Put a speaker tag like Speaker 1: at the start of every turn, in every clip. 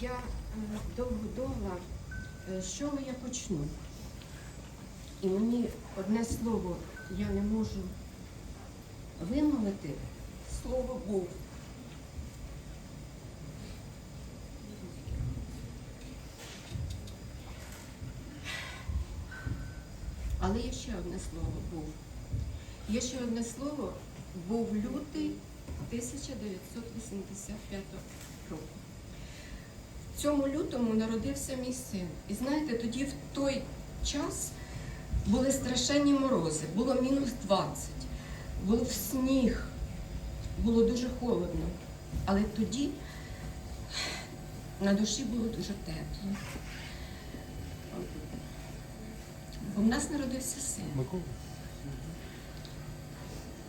Speaker 1: я е, довго думала, е, з чого я почну. І мені одне слово я не можу вимовити. Слово був. Але є ще одне слово був. Є ще одне слово був лютий 1985 року. Цьому лютому народився мій син. І знаєте, тоді в той час були страшенні морози, було мінус 20, був сніг, було дуже холодно. Але тоді на душі було дуже тепло. Бо в нас народився син.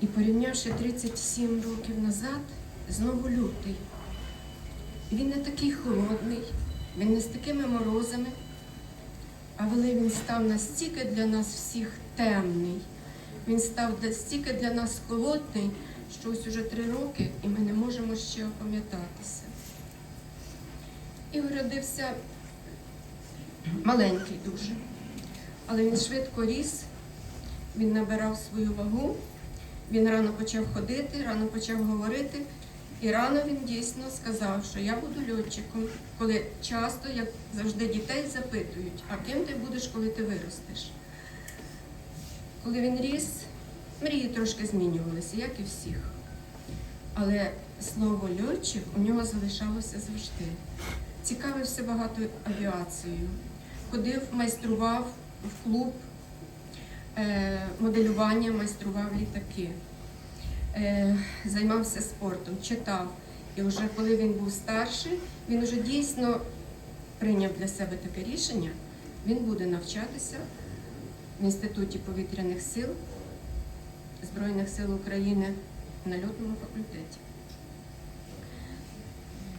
Speaker 1: І порівнявши 37 років назад, знову лютий. Він не такий холодний, він не з такими морозами, а коли він став настільки для нас всіх темний, він став настільки для нас холодний, що ось уже три роки, і ми не можемо ще опам'ятатися. І родився маленький дуже, але він швидко ріс, він набирав свою вагу. Він рано почав ходити, рано почав говорити, і рано він дійсно сказав, що я буду льотчиком, коли часто, як завжди, дітей запитують, а ким ти будеш, коли ти виростеш. Коли він ріс, мрії трошки змінювалися, як і всіх. Але слово льотчик у нього залишалося завжди. Цікавився багато авіацією, ходив, майстрував в клуб е, моделювання, майстрував літаки, займався спортом, читав. І вже коли він був старший, він вже дійсно прийняв для себе таке рішення. Він буде навчатися в Інституті повітряних сил Збройних сил України на льотному факультеті.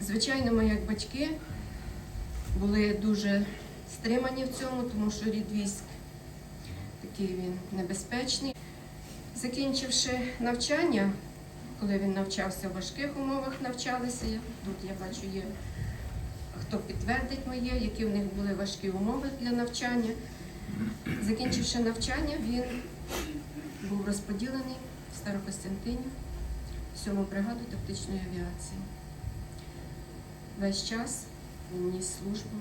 Speaker 1: Звичайно, ми як батьки були дуже стримані в цьому, тому що рід військ такий він небезпечний. Закінчивши навчання, коли він навчався в важких умовах, навчалися. Тут я бачу, є хто підтвердить моє, які в них були важкі умови для навчання. Закінчивши навчання, він був розподілений в Старокостянтині, в 7 бригаду тактичної авіації. Весь час він ніс службу.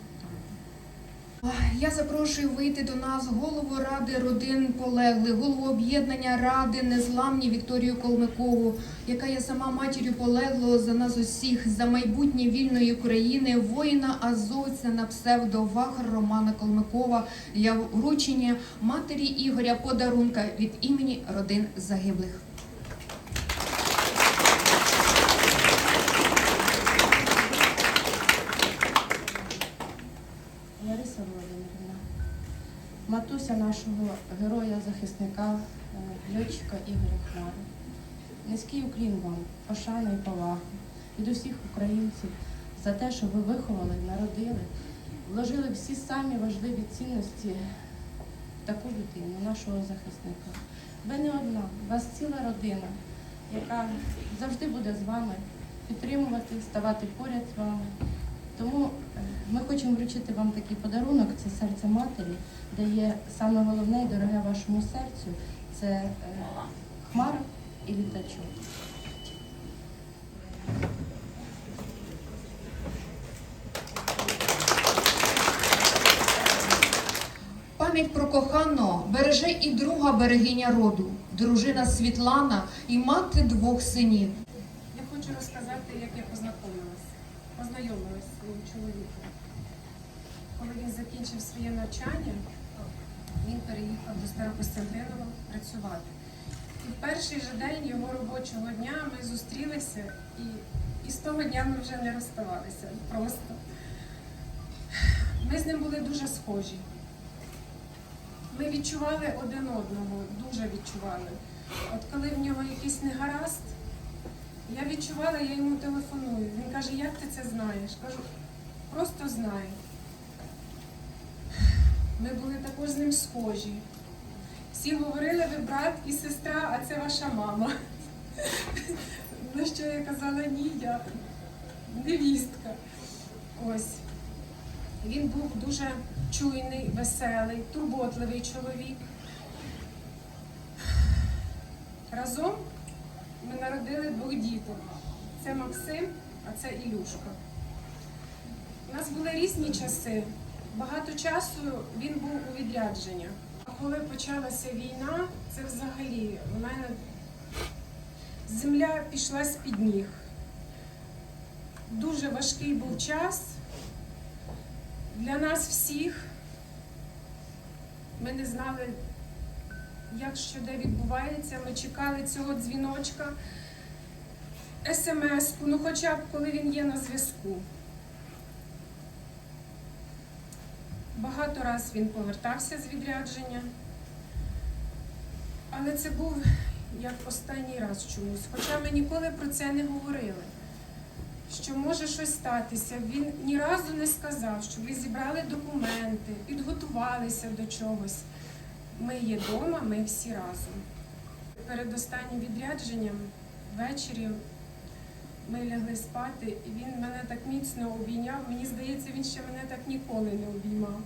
Speaker 2: Я запрошую вийти до нас голову ради родин полеглих, голову об'єднання ради незламні Вікторію Колмикову, яка є сама матір'ю полеглого за нас усіх, за майбутнє вільної України, воїна азовця на псевдовахар Романа Колмикова для вручення матері Ігоря подарунка від імені родин загиблих.
Speaker 3: Матуся нашого героя-захисника, е, льотчика Ігоря Хмари. Низький уклін вам, пошана і повага від усіх українців за те, що ви виховали, народили, вложили всі самі важливі цінності в таку людину, нашого захисника. Ви не одна, у вас ціла родина, яка завжди буде з вами підтримувати, ставати поряд з вами. Тому е, ми хочемо вручити вам такий подарунок. Це серце матері, де є саме головне і дороге вашому серцю це е, хмара і літачок.
Speaker 2: Пам'ять про коханого береже і друга берегиня роду, дружина Світлана і мати двох синів.
Speaker 4: Я хочу розказати, як я познайомилася. Познайомилася з своїм чоловіком. Коли він закінчив своє навчання, він переїхав до Старокостянтинова працювати. І в перший же день його робочого дня ми зустрілися і, і з того дня ми вже не розставалися. Просто ми з ним були дуже схожі. Ми відчували один одного, дуже відчували. От коли в нього якийсь негаразд, я відчувала, я йому телефоную. Він каже, як ти це знаєш? Кажу, просто знаю. Ми були також з ним схожі. Всі говорили, ви брат і сестра, а це ваша мама. На що я казала, ні, я невістка. Ось. Він був дуже чуйний, веселий, турботливий чоловік. Разом ми народили двох діток. Це Максим, а це Ілюшка. У нас були різні часи. Багато часу він був у відрядженнях. А коли почалася війна, це взагалі в мене земля пішла з-під ніг. Дуже важкий був час для нас всіх. Ми не знали, як що де відбувається. Ми чекали цього дзвіночка, смс-ку, ну хоча б коли він є на зв'язку. Багато раз він повертався з відрядження, але це був як останній раз чомусь. Хоча ми ніколи про це не говорили, що може щось статися. Він ні разу не сказав, що ви зібрали документи, підготувалися до чогось. Ми є вдома, ми всі разом. Перед останнім відрядженням ввечері ми лягли спати, і він мене так міцно обійняв. Мені здається, він ще мене так ніколи не обіймав.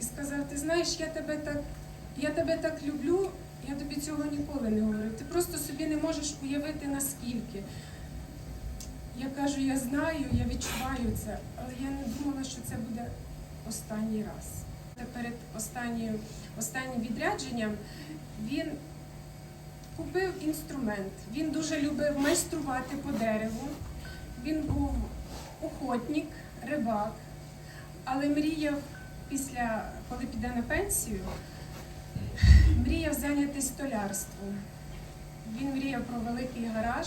Speaker 4: І сказав: ти знаєш, я тебе так, я тебе так люблю, я тобі цього ніколи не говорив. Ти просто собі не можеш уявити наскільки. Я кажу, я знаю, я відчуваю це, але я не думала, що це буде останній раз. Перед останнім, останнім відрядженням він купив інструмент. Він дуже любив майструвати по дереву. Він був охотник, рибак, але мріяв після, коли піде на пенсію, мріяв зайнятися столярством. Він мріяв про великий гараж,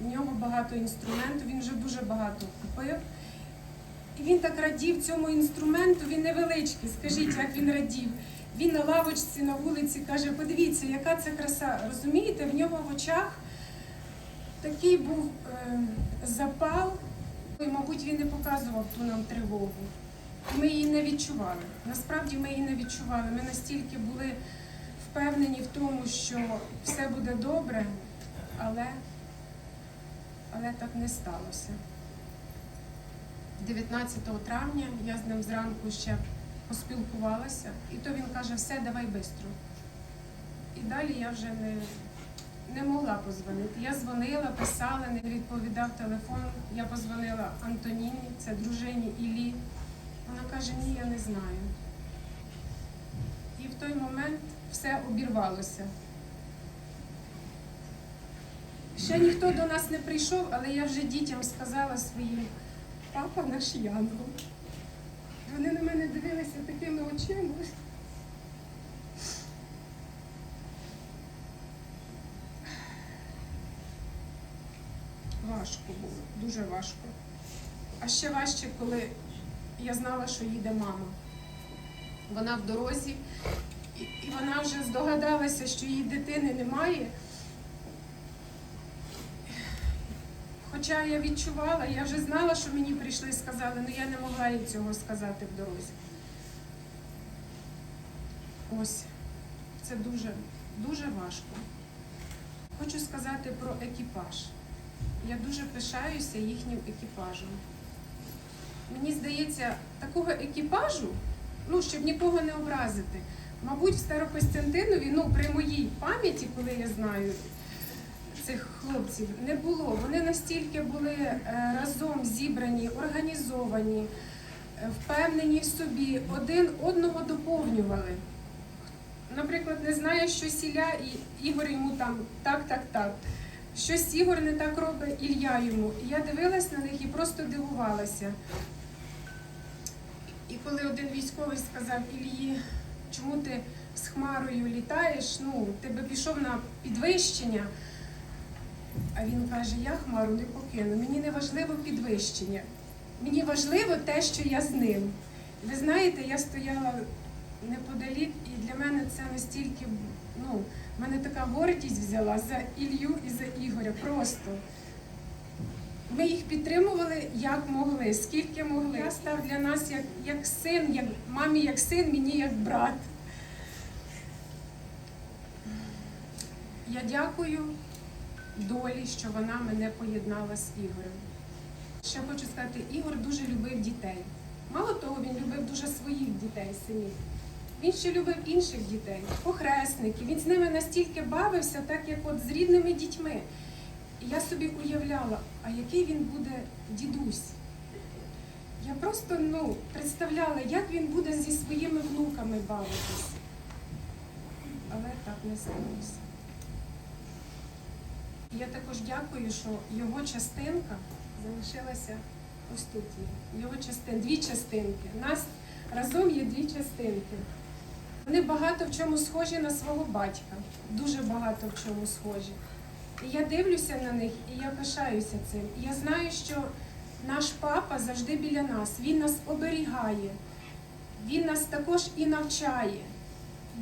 Speaker 4: в нього багато інструменту, він вже дуже багато купив. І він так радів цьому інструменту, він невеличкий, скажіть, як він радів. Він на лавочці на вулиці каже: подивіться, яка це краса. Розумієте, в нього в очах такий був е, запал, і, мабуть, він не показував ту нам тривогу. Ми її не відчували. Насправді ми її не відчували. Ми настільки були впевнені в тому, що все буде добре, але, але так не сталося. 19 травня я з ним зранку ще поспілкувалася, і то він каже, все, давай швидко. І далі я вже не, не могла позвонити. Я дзвонила, писала, не відповідав телефон. Я позвонила Антоніні, це дружині Іллі. Вона каже, ні, я не знаю. І в той момент все обірвалося. Ще ніхто до нас не прийшов, але я вже дітям сказала своїм, папа наш янгол. Вони на мене дивилися такими очима. Важко було, дуже важко. А ще важче, коли я знала, що їде мама. Вона в дорозі, і, вона вже здогадалася, що її дитини немає. Хоча я відчувала, я вже знала, що мені прийшли і сказали, але я не могла їй цього сказати в дорозі. Ось, це дуже, дуже важко. Хочу сказати про екіпаж. Я дуже пишаюся їхнім екіпажем. Мені здається, такого екіпажу, ну, щоб нікого не образити, мабуть, в Старокостянтинові, ну, при моїй пам'яті, коли я знаю цих хлопців, не було. Вони настільки були е, разом зібрані, організовані, е, впевнені в собі, один одного доповнювали. Наприклад, не знає, що сіля, і Ігор йому там так, так, так. Щось Ігор не так робить Ілля йому. І я дивилась на них і просто дивувалася. І коли один військовий сказав Ілії, чому ти з Хмарою літаєш, ну, ти би пішов на підвищення. А він каже, я Хмару не покину, мені не важливо підвищення. Мені важливо те, що я з ним. Ви знаєте, я стояла неподалік, і для мене це настільки, ну, в мене така гордість взяла за Ілью і за Ігоря. Просто. Ми їх підтримували як могли, скільки могли. Я став для нас як, як син, як мамі як син, мені як брат. Я дякую долі, що вона мене поєднала з Ігорем. Ще хочу сказати, Ігор дуже любив дітей. Мало того, він любив дуже своїх дітей, синів. Він ще любив інших дітей, похресників. Він з ними настільки бавився, так як от з рідними дітьми. І я собі уявляла, а який він буде дідусь. Я просто ну, представляла, як він буде зі своїми внуками бавитись. Але так не сталося. Я також дякую, що його частинка залишилася ось тут. Його частин, дві частинки. У Нас разом є дві частинки. Вони багато в чому схожі на свого батька. Дуже багато в чому схожі. І я дивлюся на них і я пишаюся цим. І я знаю, що наш папа завжди біля нас. Він нас оберігає. Він нас також і навчає.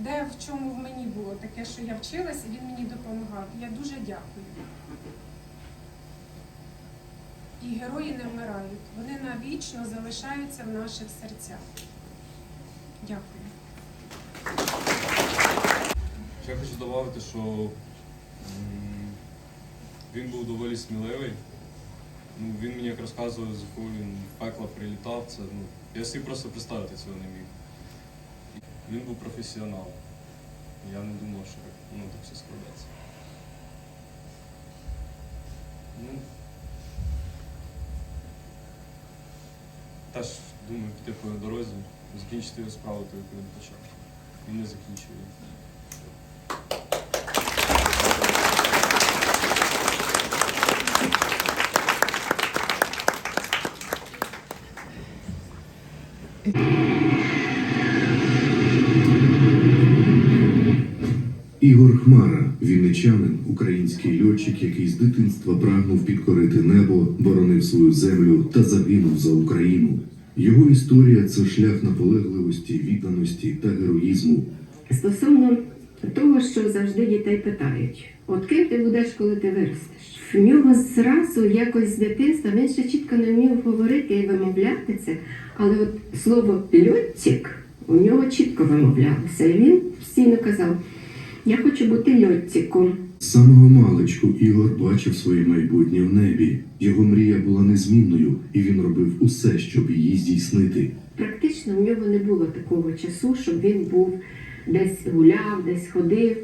Speaker 4: Де в чому в мені було таке, що я вчилася, він мені допомагав. Я дуже дякую. І герої не вмирають. Вони навічно залишаються в наших серцях. Дякую.
Speaker 5: Ще хочу додати, що він був доволі сміливий. Ну, він мені як розказував, з якого він в пекло прилітав. Це, ну, я собі просто представити цього не міг. Він був професіонал. Я не думав, що так, ну, так все складеться. Ну, теж думаю піти по дорозі, закінчити його справу, ту, яку він почав. Він не закінчив її.
Speaker 6: Ігор Хмара, вінничанин, український льотчик, який з дитинства прагнув підкорити небо, боронив свою землю та загинув за Україну. Його історія це шлях наполегливості, відданості та героїзму.
Speaker 1: Стосовно того, що завжди дітей питають: от ким ти будеш, коли ти виростеш? В нього зразу якось з дитинства він ще чітко не вмів говорити і вимовляти це, але от слово льотчик у нього чітко вимовлялося. І він постійно казав: Я хочу бути льотчиком.
Speaker 6: З самого маличку Ігор бачив своє майбутнє в небі. Його мрія була незмінною, і він робив усе, щоб її здійснити.
Speaker 1: Практично в нього не було такого часу, щоб він був десь гуляв, десь ходив.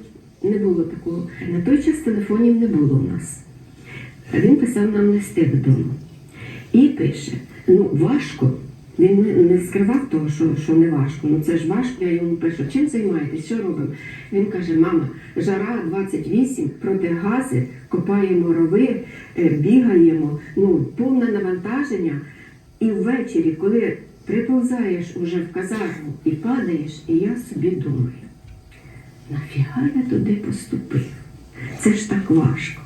Speaker 1: Не було такого. На той час телефонів не було у нас. А він писав нам листи додому. І пише: ну важко. Він не- скривав того, що, що не важко. Ну це ж важко. Я йому пишу, чим займаєтесь, що робимо? Він каже: мама, жара 28, протигази, копаємо рови, е, бігаємо, ну повне навантаження. І ввечері, коли приповзаєш уже в казарму і падаєш, і я собі думаю, нафіга я туди поступив? Це ж так важко.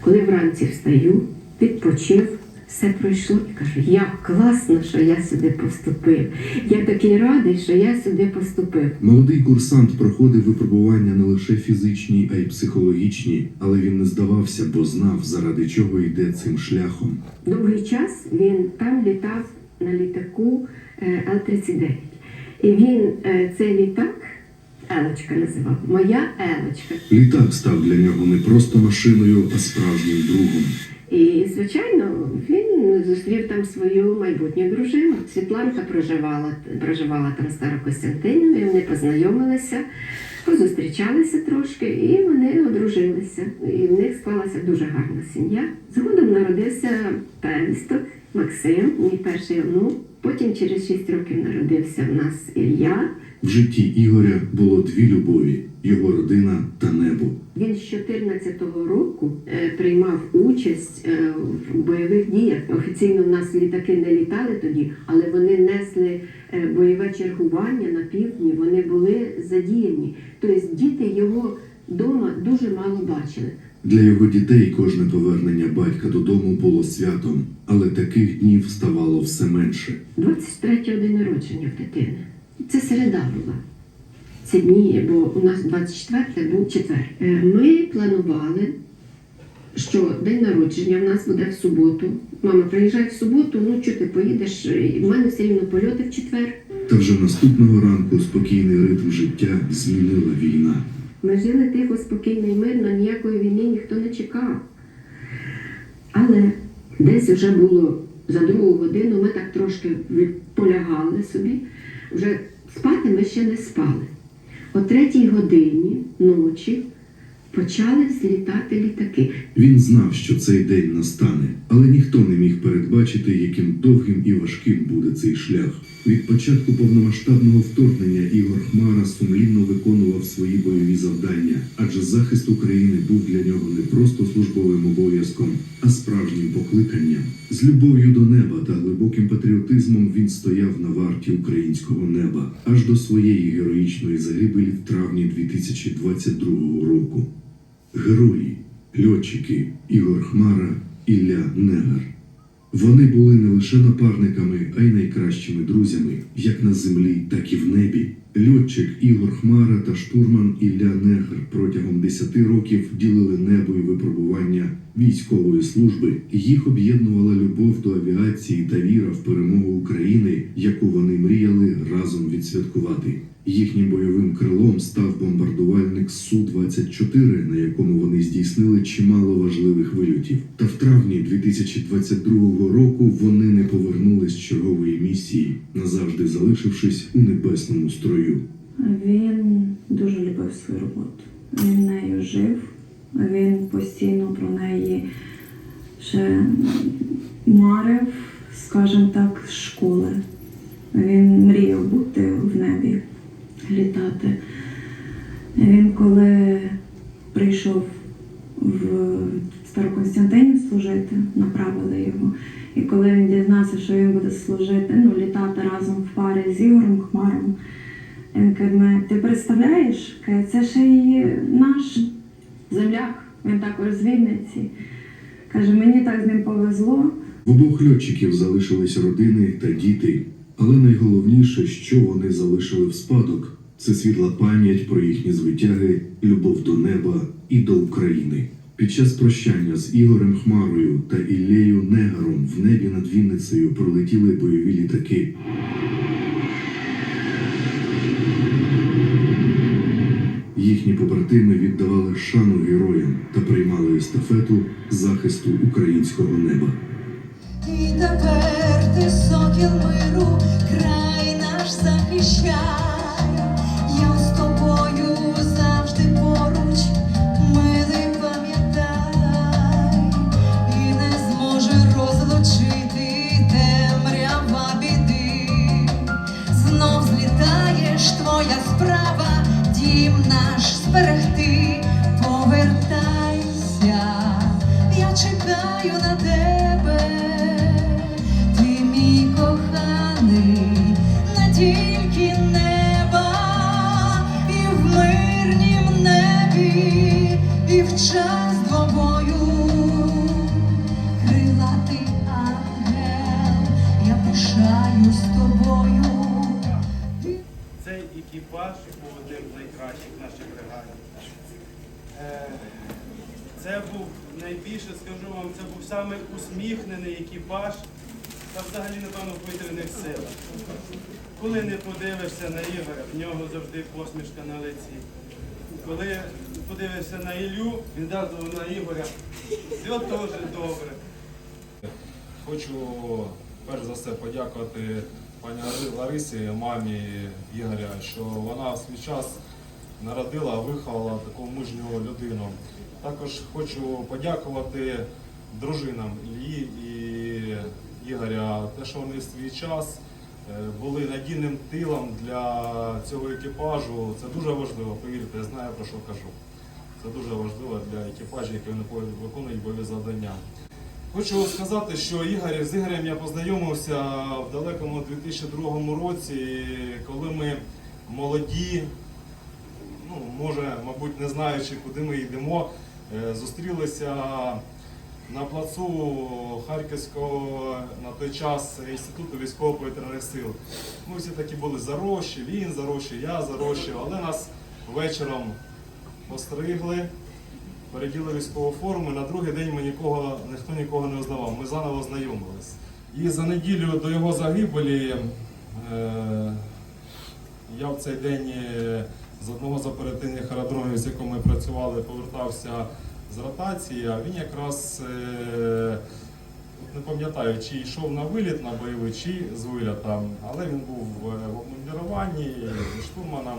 Speaker 1: Коли вранці встаю, відпочив, все пройшло і кажу, як класно, що я сюди поступив. Я такий радий, що я сюди поступив.
Speaker 6: Молодий курсант проходив випробування не лише фізичні, а й психологічні, але він не здавався, бо знав, заради чого йде цим шляхом.
Speaker 1: Довгий час він там літав на літаку е, Л-39. І він е, цей літак, Елочка називав, моя Елочка.
Speaker 6: Літак став для нього не просто машиною, а справжнім другом.
Speaker 1: І, звичайно, він зустрів там свою майбутню дружину. Світланка проживала, проживала там в Старокостянтинові, вони познайомилися, позустрічалися трошки, і вони одружилися. І в них склалася дуже гарна сім'я. Згодом народився первісток Максим, мій перший онук. Потім через 6 років народився в нас Ілля.
Speaker 6: В житті Ігоря було дві любові: його родина та небо.
Speaker 1: Він з 14-го року е, приймав участь е, в бойових діях. Офіційно в нас літаки не літали тоді, але вони несли е, бойове чергування на півдні. Вони були задіяні. Тобто діти його вдома дуже мало бачили.
Speaker 6: Для його дітей кожне повернення батька додому було святом, але таких днів ставало все менше.
Speaker 1: 23-го день народження в дитини. Це середа була. Це дні, бо у нас 24 був четвер. Е, Ми планували, що день народження в нас буде в суботу. Мама, приїжджай в суботу, ну що ти поїдеш? В мене все рівно польоти в четвер.
Speaker 6: Та вже наступного ранку спокійний ритм життя змінила війна.
Speaker 1: Ми жили тихо, спокійно і мирно, ніякої війни ніхто не чекав. Але десь вже було
Speaker 7: За другу годину ми так трошки полягали собі. Вже спати ми ще не спали. О третій годині ночі почали злітати літаки.
Speaker 6: Він знав, що цей день настане, але ніхто не міг передбачити, яким довгим і важким буде цей шлях. Від початку повномасштабного вторгнення Ігор Хмара сумлінно виконував свої бойові завдання, адже захист України був для нього не просто службовим обов'язком, а справжнім покликанням. З любов'ю до неба та глибоким патріотизмом він стояв на варті українського неба аж до своєї героїчної загибелі в травні 2022 року. Герої, льотчики Ігор Хмара, Ілля Негар. Вони були не лише напарниками, а й найкращими друзями, як на землі, так і в небі. Льотчик Ігор Хмара та штурман Ілля Негр протягом 10 років ділили небо і випробування військової служби. Їх об'єднувала любов до авіації та віра в перемогу України, яку вони мріяли разом відсвяткувати. Їхнім бойовим крилом став бомбардувальник Су-24, на якому вони здійснили чимало важливих вильотів. Та в травні 2022 року вони не повернулись з чергової місії, назавжди залишившись у небесному строю.
Speaker 8: Він дуже любив свою роботу. Він нею жив, він постійно про неї ще марив, скажімо так, з школи. Він мріяв бути в небі, літати. Він коли прийшов в Староконстантинів служити, направили його. І коли він дізнався, що він буде служити, ну, літати разом в парі з Ігорем Хмаром, він каже, ти представляєш, це ще й наш земляк, він також з Вінниці. Каже, мені так з ним повезло.
Speaker 6: В обох льотчиків залишились родини та діти, але найголовніше, що вони залишили в спадок, це світла пам'ять про їхні звитяги, любов до неба і до України. Під час прощання з Ігорем Хмарою та Іллею Негаром в небі над Вінницею пролетіли бойові літаки. Їхні побратими віддавали шану героям та приймали естафету захисту українського неба.
Speaker 9: І тепер ти сокіл миру, Повертайся, я чекаю на тебе, ти мій коханий, не тільки неба, і в мирнім небі, і в час двобою. Крилатий ангел, я пишаюсь тобою.
Speaker 10: Цей екіпаж був одним з найкращих бригаді. Е, Це був найбільше, скажу вам, це був самий усміхнений екіпаж та взагалі, напевно, в повітряних силах. Коли не подивишся на Ігоря, в нього завжди посмішка на лиці. Коли подивишся на Ілю, відразу на Ігоря, все теж добре.
Speaker 11: Хочу перш за все подякувати пані Ларисі, мамі Ігоря, що вона в свій час народила, виховала таку мужню людину. Також хочу подякувати дружинам Іллі і Ігоря, те, що вони в свій час е, були надійним тилом для цього екіпажу. Це дуже важливо, повірте, я знаю про що кажу. Це дуже важливо для екіпажів, які вони виконують бойові завдання. Хочу сказати, що Ігор, з Ігорем я познайомився в далекому 2002 році, коли ми молоді, ну, може, мабуть, не знаючи, куди ми йдемо, е, зустрілися на плацу Харківського на той час Інституту військово-повітряних сил. Ми всі такі були зарощі, він зарощий, я зарощий, але нас вечором постригли переділи військову форму. На другий день ми нікого, ніхто нікого не узнавав. Ми заново знайомились. І за неділю до його загибелі е, я в цей день е, з одного з оперативних аеродромів, з яким ми працювали, повертався з ротації, а він якраз е, Не пам'ятаю, чи йшов на виліт на бойовий, чи з вилітом, але він був в е, обмундируванні зі штурманом,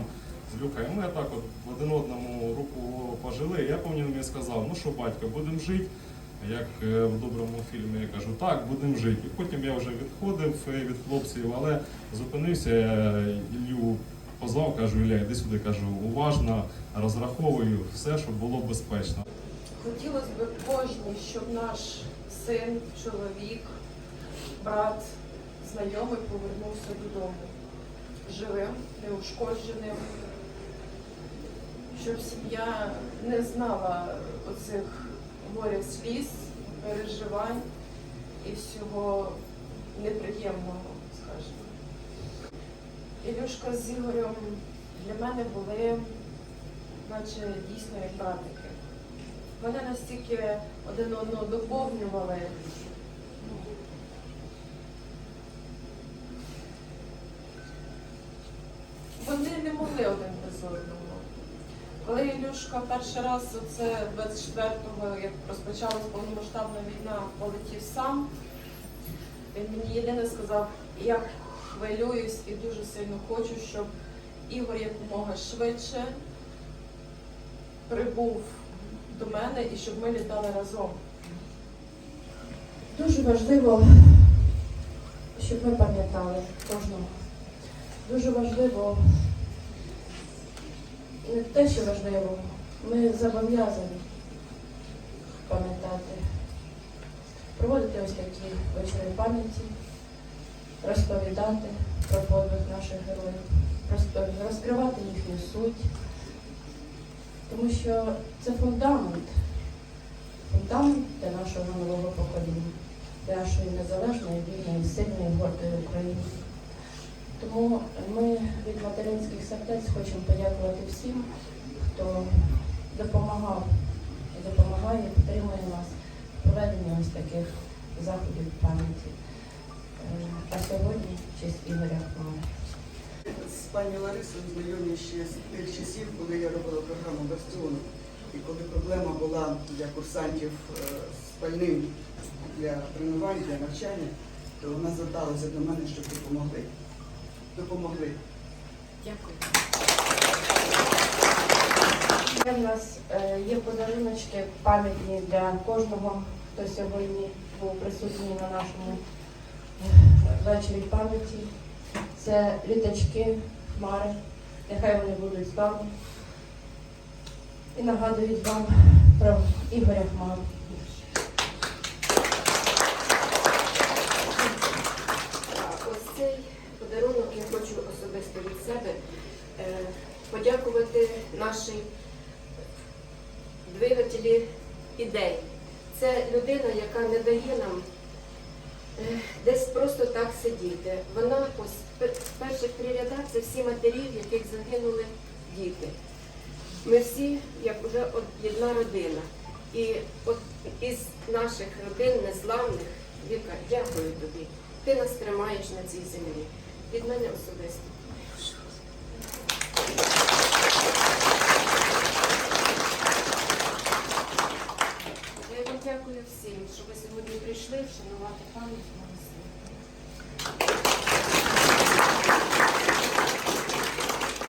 Speaker 11: з люка. І ми так от один одному руку пожили. Я пам'ятаю, він сказав, ну що, батько, будемо жити. Як е, в доброму фільмі я кажу, так, будемо жити. І потім я вже відходив від хлопців, але зупинився, Ілью позвав, кажу, Ілля, йди сюди, кажу, уважно, розраховую все, щоб було безпечно.
Speaker 3: Хотілося б кожній, щоб наш син, чоловік, брат, знайомий повернувся додому живим, неушкодженим, щоб сім'я не знала оцих горя сліз, переживань і всього неприємного, скажімо. Ілюшка з Ігорем для мене були, наче дійсно як братики. Вони настільки один одного доповнювали. Вони не могли один без одного. Коли Ілюшка перший раз, оце 24-го, як розпочалась повномасштабна війна, полетів сам, він мені єдине сказав, я хвилююсь і дуже сильно хочу, щоб Ігор якомога швидше прибув до мене і щоб ми літали разом. Дуже важливо, щоб ми пам'ятали кожного. Дуже важливо, не те, що важливо, ми зобов'язані пам'ятати, проводити ось такі вечори пам'яті, розповідати про подвиг наших героїв, розкривати їхню суть. Тому що це фундамент, фундамент для нашого нового покоління, для нашої незалежної, вільної, сильної, гордої України. Тому ми від материнських сердець хочемо подякувати всім, хто допомагав допомагає, підтримує нас в проведенні ось таких заходів пам'яті. А сьогодні честь Ігоря Хмари.
Speaker 12: З пані Ларисою знайомі ще з тих часів, коли я робила програму Бастіону. І коли проблема була для курсантів е, з пальним для тренувань, для навчання, то вона зверталася до мене, щоб допомогли. Допомогли.
Speaker 3: Дякую. У нас е, є подаруночки пам'ятні для кожного, хто сьогодні був присутній на нашому вечорі пам'яті. Це літачки, хмари. Нехай вони будуть з вами. І нагадують вам про Ігоря Хмару.
Speaker 1: Подарунок я хочу особисто від себе е, подякувати нашій двигателі ідей. Це людина, яка не дає нам десь просто так сидіти. Вона ось в перших три рядах це всі матері, в яких загинули діти. Ми всі, як вже одна родина. І от із наших родин незламних, Віка, дякую тобі. Ти нас тримаєш на цій землі. Від мене особисто. Я вам дякую всім, що ви сьогодні прийшли вшанувати пам'ять.